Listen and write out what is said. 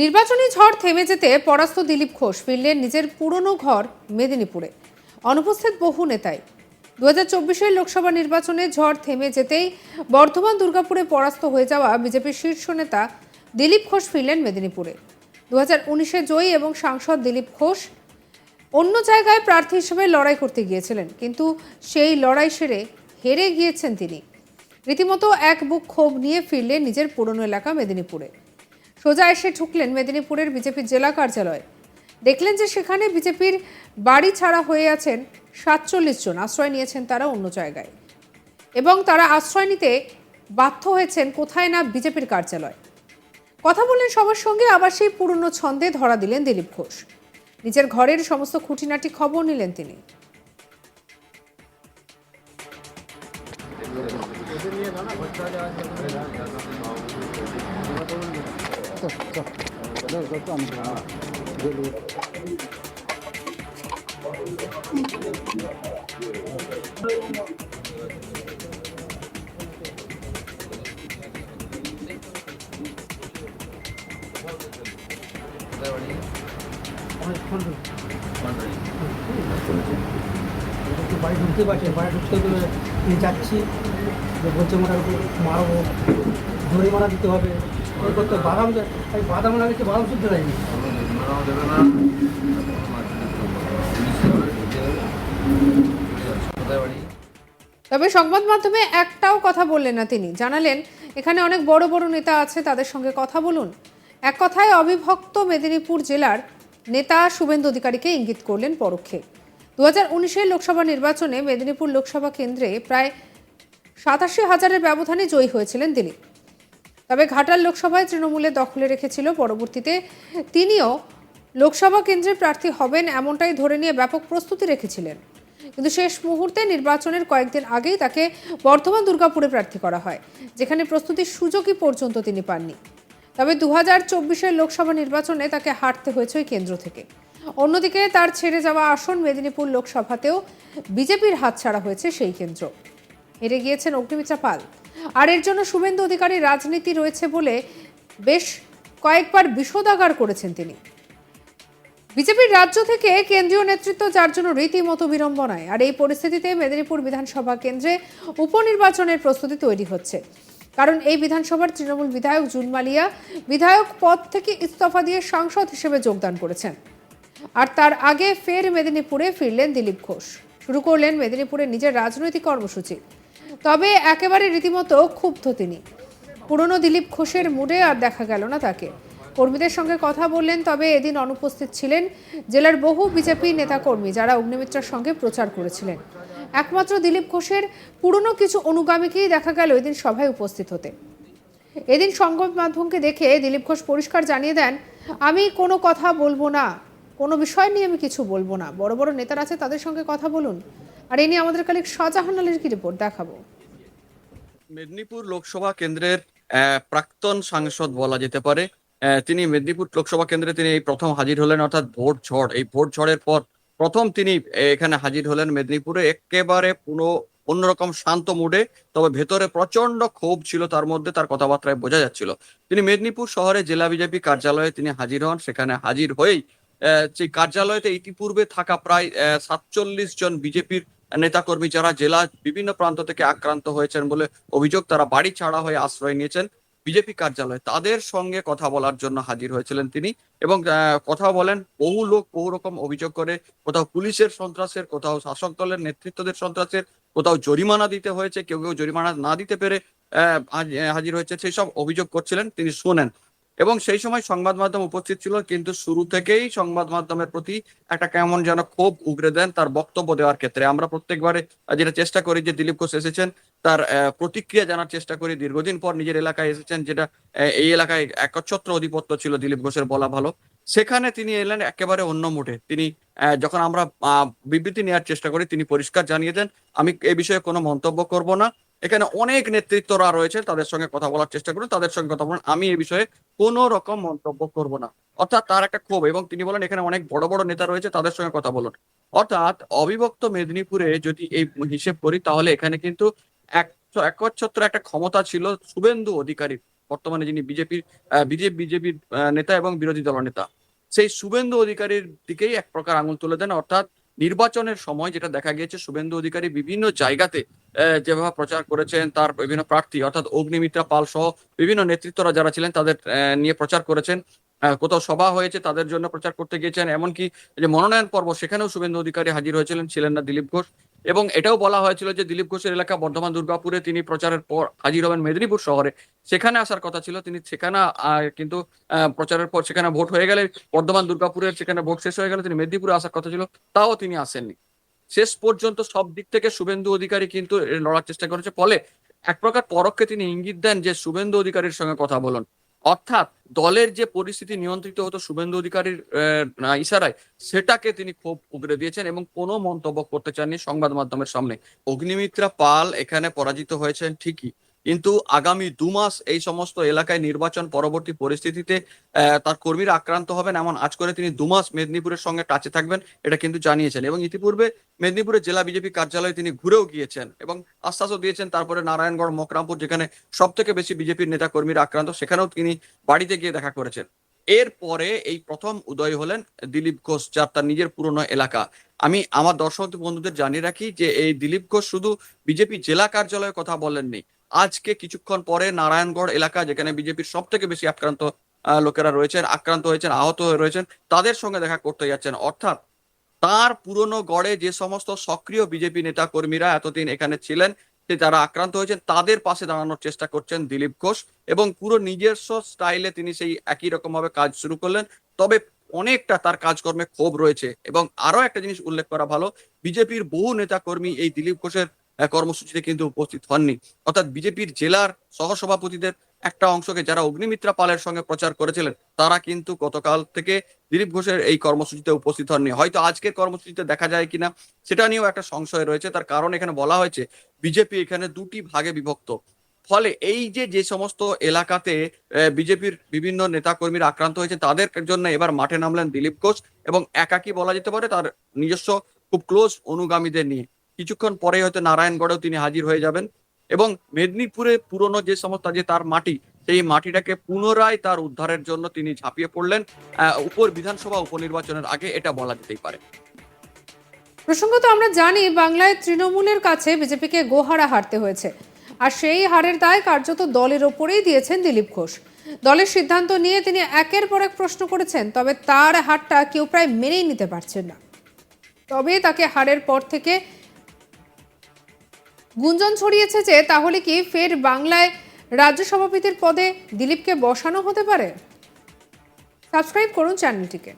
নির্বাচনী ঝড় থেমে যেতে পরাস্ত দিলীপ ঘোষ ফিরলেন নিজের পুরনো ঘর মেদিনীপুরে। অনুপস্থিত বহু নেতাই। দু হাজার চব্বিশের লোকসভা নির্বাচনে ঝড় থেমে যেতেই বর্ধমান, দুর্গাপুরে পরাস্ত হয়ে যাওয়া বিজেপির শীর্ষ নেতা দিলীপ ঘোষ ফিরলেন মেদিনীপুরে। দু হাজার উনিশে জয়ী এবং সাংসদ দিলীপ ঘোষ অন্য জায়গায় প্রার্থী হিসেবে লড়াই করতে গিয়েছিলেন, কিন্তু সেই লড়াই সেরে হেরে গিয়েছেন তিনি। রীতিমতো এক বুক ক্ষোভ নিয়ে ফিরলেন নিজের পুরনো এলাকা মেদিনীপুরে। সোজা এসে ঢুকলেন মেদিনীপুরের বিজেপির জেলা কার্যালয়ে। দেখলেন যে সেখানে বিজেপির বাড়ি ছাড়া হয়ে আছেন সাতচল্লিশ জন। আশ্রয় নিয়েছেন তারা অন্য জায়গায়। এবং তারা আশ্রয় নিতে বাধ্য হয়েছেন কোথায় না বিজেপির কার্যালয়। কথা বললেন সবার সঙ্গে, আবার সেই পুরনো ছন্দে ধরা দিলেন দিলীপ ঘোষ। নিজের ঘরের সমস্ত খুঁটিনাটি খবর নিলেন তিনি। একটু বাড়ি ঢুকতে পারছে বাড়ি ঢুকতে গেলে যাচ্ছি বলছে মোটামুটি মারবো জরিমানা দিতে হবে তবে সংবাদ মাধ্যমে একটাও কথা বললেন না তিনি। জানালেন, এখানে অনেক বড় বড় নেতা আছে, তাদের সঙ্গে কথা বলুন। এক কথায় অবিভক্ত মেদিনীপুর জেলার নেতা শুভেন্দু অধিকারীকে ইঙ্গিত করলেন পরোক্ষে। দু হাজার লোকসভা নির্বাচনে মেদিনীপুর লোকসভা কেন্দ্রে প্রায় সাতাশি হাজারের ব্যবধানে জয়ী হয়েছিলেন দিলীপ তবে ঘাটাল লোকসভায় তৃণমূলে দখলে রেখেছিল পরবর্তীতে তিনিও। লোকসভা কেন্দ্রে প্রার্থী হবেন এমনটাই ধরে নিয়ে ব্যাপক প্রস্তুতি রেখেছিলেন। কিন্তু শেষ মুহূর্তে নির্বাচনের কয়েকদিন আগেই তাকে বর্ধমান দুর্গাপুরে প্রার্থী করা হয়, যেখানে প্রস্তুতির সুযোগই পর্যন্ত তিনি পাননি। তবে দু হাজার লোকসভা নির্বাচনে তাকে হারতে হয়েছে ওই কেন্দ্র থেকে। অন্যদিকে তার ছেড়ে যাওয়া আসন মেদিনীপুর লোকসভাতেও বিজেপির হাতছাড়া হয়েছে সেই কেন্দ্র। হেরে গিয়েছেন অগ্নিমিত্রা পাল। আর এর জন্য শুভেন্দু অধিকারী রাজনীতি রয়েছে বলে বেশ কয়েকবার বিষোদাগার করেছেন তিনি। বিজেপির রাজ্য থেকে কেন্দ্রীয় নেতৃত্ব, যার জন্য রীতিমতো বিড়ম্বনায়। আর এই পরিস্থিতিতে মেদিনীপুর বিধানসভা কেন্দ্রে উপনির্বাচনের প্রস্তুতি তৈরি হচ্ছে। কারণ এই বিধানসভার তৃণমূল বিধায়ক জুন মালিয়া বিধায়ক পদ থেকে ইস্তফা দিয়ে সাংসদ হিসেবে যোগদান করেছেন। আর তার আগে ফের মেদিনীপুরে ফিরলেন দিলীপ ঘোষ। শুরু করলেন মেদিনীপুরে নিজের রাজনৈতিক কর্মসূচি। তবে একেবারে রীতিমতো ক্ষুব্ধ তিনি। পুরনো দিলীপ ঘোষের মুডে আর দেখা গেল না তাকে। কর্মীদের সঙ্গে কথা বললেন, তবে এদিন অনুপস্থিত ছিলেন জেলার বহু বিজেপি নেতাকর্মী যারা অগ্নিমিত্রার সঙ্গে প্রচার করেছিলেন। একমাত্র দিলীপ ঘোষের পুরনো কিছু অনুগামীকেই দেখা গেল এদিন সভায় উপস্থিত হতে। এদিন সংবাদ মাধ্যমকে দেখে দিলীপ ঘোষ পরিষ্কার জানিয়ে দেন, আমি কোনো কথা বলব না। কোনো বিষয় নিয়ে আমি কিছু বলব না। বড় বড় নেতারা আছে, তাদের সঙ্গে কথা বলুন। আর এ নিয়ে আমাদের কালিক শাহজাহান আলীর কি রিপোর্ট দেখাবো। মেদিনীপুর লোকসভা কেন্দ্রের প্রাক্তন সাংসদ বলা যেতে পারে। তিনি মেদিনীপুর লোকসভা কেন্দ্রে তিনি এই প্রথম হাজির হলেন, অর্থাৎ ভোট ঝড়। এই ভোট ঝড়ের পর প্রথম তিনি এখানে হাজির হলেন মেদিনীপুরে, একেবারে পুরো অন্যরকম শান্ত মুডে, তবে ভেতরে প্রচণ্ড ক্ষোভ ছিল, তার মধ্যে তার কথাবার্তায় বোঝা যাচ্ছিল। তিনি মেদিনীপুর শহরে জেলা বিজেপি কার্যালয়ে তিনি হাজির হন, সেখানে হাজির হয়েই সেই কার্যালয়তে ইতিপূর্বে থাকা প্রায় সাতচল্লিশ জন বিজেপির নেতাকর্মী যারা জেলা বিভিন্ন প্রান্ত থেকে আক্রান্ত হয়েছেন বলে অভিযোগ, তারা বাড়ি ছাড়া হয়ে আশ্রয় নিয়েছেন বিজেপি কার্যালয়ে। তাদের সঙ্গে কথা বলার জন্য হাজির হয়েছিলেন তিনি এবং কথা বলেন, বহু লোক বহু রকম অভিযোগ করে কোথাও পুলিশের সন্ত্রাসের, কোথাও শাসক দলের নেতৃত্বদের সন্ত্রাসের, কোথাও জরিমানা দিতে হয়েছে, কেউ কেউ জরিমানা না দিতে পেরে হাজির হয়েছে, সেই সব অভিযোগ করছিলেন। তিনি শোনেন এবং সেই সময় সংবাদ মাধ্যম উপস্থিত ছিল, কিন্তু শুরু থেকেই সংবাদ মাধ্যমের প্রতি একটা কেমন যেন ক্ষোভ উগরে দেন তার বক্তব্য দেওয়ার ক্ষেত্রে। আমরা প্রত্যেকবারে যেটা চেষ্টা করি যে দিলীপ ঘোষ এসেছেন, তার প্রতিক্রিয়া জানার চেষ্টা করি। দীর্ঘদিন পর নিজের এলাকায় এসেছেন, যেটা এই এলাকায় একচ্ছত্র অধিপত্য ছিল দিলীপ ঘোষের বলা ভালো। সেখানে তিনি এলেন একেবারে অন্য মুঠে তিনি যখন আমরা বিবৃতি নেওয়ার চেষ্টা করি, তিনি পরিষ্কার জানিয়ে দেন, আমি এ বিষয়ে কোনো মন্তব্য করব না। এখানে অনেক নেতৃত্বরা রয়েছে তাদের সঙ্গে কথা বলার চেষ্টা করুন, তাদের সঙ্গে কথা বলুন। আমি এ বিষয়ে কোনো রকম মন্তব্য করব না। অর্থাৎ তার একটা ক্ষোভ, এবং তিনি বলেন, এখানে অনেক বড় বড় নেতা রয়েছে, তাদের সঙ্গে কথা বলুন। অর্থাৎ অবিভক্ত মেদিনীপুরে যদি এই হিসেব করি, তাহলে এখানে কিন্তু এক একচ্ছত্র একটা ক্ষমতা ছিল শুভেন্দু অধিকারী বর্তমানে যিনি বিজেপির বিজেপি বিজেপির নেতা এবং বিরোধী দল নেতা। সেই শুভেন্দু অধিকারীর দিকেই এক প্রকার আঙুল তুলে দেন, অর্থাৎ নির্বাচনের সময় যেটা দেখা গিয়েছে, শুভেন্দু অধিকারী বিভিন্ন জায়গাতে যেভাবে প্রচার করেছেন, তার বিভিন্ন প্রার্থী অর্থাৎ অগ্নিমিত্রা পাল সহ বিভিন্ন নেতৃত্বরা যারা ছিলেন, তাদের নিয়ে প্রচার করেছেন। কোথাও সভা হয়েছে, তাদের জন্য প্রচার করতে গিয়েছেন। এমনকি যে মনোনয়ন পর্ব, সেখানেও শুভেন্দু অধিকারী হাজির হয়েছিলেন, ছিলেন না দিলীপ ঘোষ। এবং এটাও বলা হয়েছিল যে দিলীপ ঘোষের এলাকা বর্ধমান, দুর্গাপুরে তিনি প্রচারের পর হাজির হবেন মেদিনীপুর শহরে। সেখানে আসার কথা ছিল, তিনি সেখানে কিন্তু প্রচারের পর সেখানে ভোট হয়ে গেলে বর্ধমান, দুর্গাপুরের সেখানে ভোট শেষ হয়ে গেলে তিনি মেদিনীপুরে আসার কথা ছিল, তাও তিনি আসেননি। শেষ পর্যন্ত সব দিক থেকে শুভেন্দু অধিকারী কিন্তু লড়ার চেষ্টা করেছে, ফলে এক প্রকার পরোক্ষে তিনি ইঙ্গিত দেন যে শুভেন্দু অধিকারীর সঙ্গে কথা বলুন। অর্থাৎ দলের যে পরিস্থিতি নিয়ন্ত্রিত হতো শুভেন্দু অধিকারীর ইশারায়, সেটাকে তিনি খুব উগড়ে দিয়েছেন এবং কোনো মন্তব্য করতে চাননি সংবাদ মাধ্যমের সামনে। অগ্নিমিত্রা পাল এখানে পরাজিত হয়েছেন ঠিকই। কিন্তু আগামী দু মাস এই সমস্ত এলাকায় নির্বাচন পরবর্তী পরিস্থিতিতে তার কর্মীরা আক্রান্ত হবেন এমন আজ করে তিনি দু মাস মেদিনীপুরের সঙ্গে টাচে থাকবেন, এটা কিন্তু জানিয়েছেন। এবং ইতিপূর্বে মেদিনীপুরের জেলা বিজেপি কার্যালয়ে তিনি ঘুরেও গিয়েছেন এবং আশ্বাসও দিয়েছেন, তারপরে নারায়ণগড়, মকরামপুর যেখানে সব থেকে বেশি বিজেপির নেতা কর্মীরা আক্রান্ত, সেখানেও তিনি বাড়িতে গিয়ে দেখা করেছেন। এরপরে এই প্রথম উদয় হলেন দিলীপ ঘোষ, যার তার নিজের পুরনো এলাকা। আমি আমার দর্শক বন্ধুদের জানিয়ে রাখি যে এই দিলীপ ঘোষ শুধু বিজেপি জেলা কার্যালয়ে কথা বলেননি আজকে কিছুক্ষণ পরে নারায়ণগড় এলাকা, যেখানে বিজেপির সব থেকে বেশি আক্রান্ত লোকেরা রয়েছেন, আক্রান্ত হয়েছেন, আহত হয়ে রয়েছেন, তাদের সঙ্গে দেখা করতে যাচ্ছেন। অর্থাৎ তার পুরনো গড়ে যে সমস্ত সক্রিয় বিজেপি নেতা কর্মীরা এতদিন এখানে ছিলেন যে যারা আক্রান্ত হয়েছেন, তাদের পাশে দাঁড়ানোর চেষ্টা করছেন দিলীপ ঘোষ এবং পুরো নিজস্ব স্টাইলে তিনি সেই একই রকম ভাবে কাজ শুরু করলেন। তবে অনেকটা তার কাজকর্মে ক্ষোভ রয়েছে এবং আরও একটা জিনিস উল্লেখ করা ভালো, বিজেপির বহু নেতা কর্মী এই দিলীপ ঘোষের কর্মসূচিতে কিন্তু উপস্থিত হননি। অর্থাৎ বিজেপির জেলার সহসভাপতিদের একটা অংশকে যারা অগ্নিমিত্রা পালের সঙ্গে প্রচার করেছিলেন, তারা কিন্তু গতকাল থেকে দিলীপ ঘোষের এই কর্মসূচিতে উপস্থিত হননি। হয়তো আজকের কর্মসূচিতে দেখা যায় কিনা, সেটা নিয়েও একটা সংশয় রয়েছে। তার কারণ এখানে বলা হয়েছে, বিজেপি এখানে দুটি ভাগে বিভক্ত। ফলে এই যে যে সমস্ত এলাকাতে বিজেপির বিভিন্ন নেতা কর্মীরা আক্রান্ত হয়েছে, তাদের জন্য এবার মাঠে নামলেন দিলীপ ঘোষ এবং একাকি বলা যেতে পারে তার নিজস্ব খুব ক্লোজ অনুগামীদের নিয়ে। কিছুক্ষণ পরে হয়তো নারায়ণগড়েও তিনি হাজির হয়ে যাবেন এবং মেদিনীপুরে পুরনো যে সমস্ত যে তার মাটি, সেই মাটিটাকে পুনরায় তার উদ্ধারের জন্য তিনি ঝাঁপিয়ে পড়লেন। উপর বিধানসভা উপনির্বাচনের আগে এটা বলা যেতেই পারে। প্রসঙ্গত আমরা জানি বাংলায় তৃণমূলের কাছে বিজেপিকে গোহারা হারতে হয়েছে। আর সেই হারের দায় কার্যত দলের ওপরেই দিয়েছেন দিলীপ ঘোষ। দলের সিদ্ধান্ত নিয়ে তিনি একের পর এক প্রশ্ন করেছেন, তবে তার হারটা কেউ প্রায় মেনেই নিতে পারছেন না। তবে তাকে হারের পর থেকে গুঞ্জন ছড়িয়েছে যে তাহলে কি ফের বাংলায় রাজ্য সভাপতির পদে দিলীপকে বসানো হতে পারে? সাবস্ক্রাইব করুন চ্যানেলটিকে।